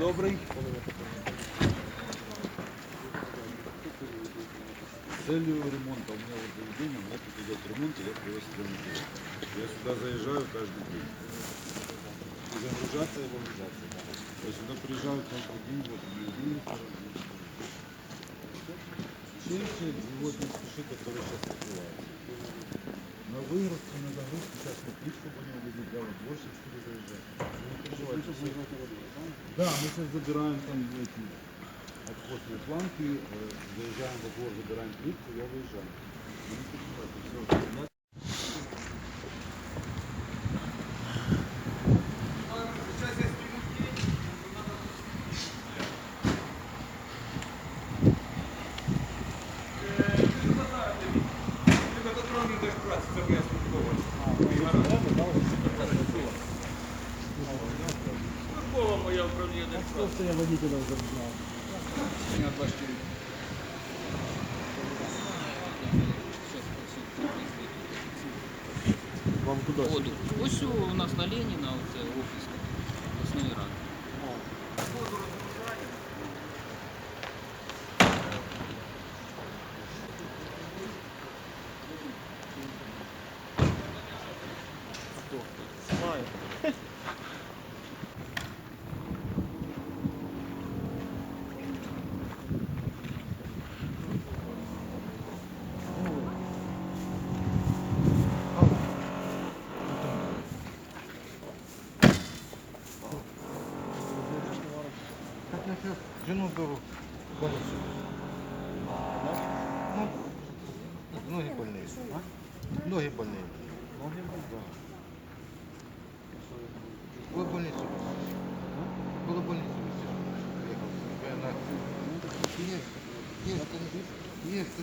добрий. С целью ремонта у меня вот заведение, у меня тут идет ремонт, и я привез сюда материал. Я сюда заезжаю каждый день. И загружаться и выгружаться. Я сюда приезжаю каждый день, вот, и видите, Чаще вот не спеши, которые сейчас открываются. На выгрузку, на загрузку сейчас купить, чтобы они увезли, я вот больше чтобы заезжать. Не переживайте. Да, мы сейчас забираем там эти отходные планки, э, заезжаем во двор, забираем плитку, я выезжаю. Ну, Не переживайте, все. Просто я водителя вже знав. Вам куди? От, ось у нас на Леніна оце офіс обласної ради. Знаю. Сейчас жену беру. Ну, ноги больные. Ноги больные. Ноги Да. Было в больницу. Было в больницу везти. Ехал. Я на- Есть,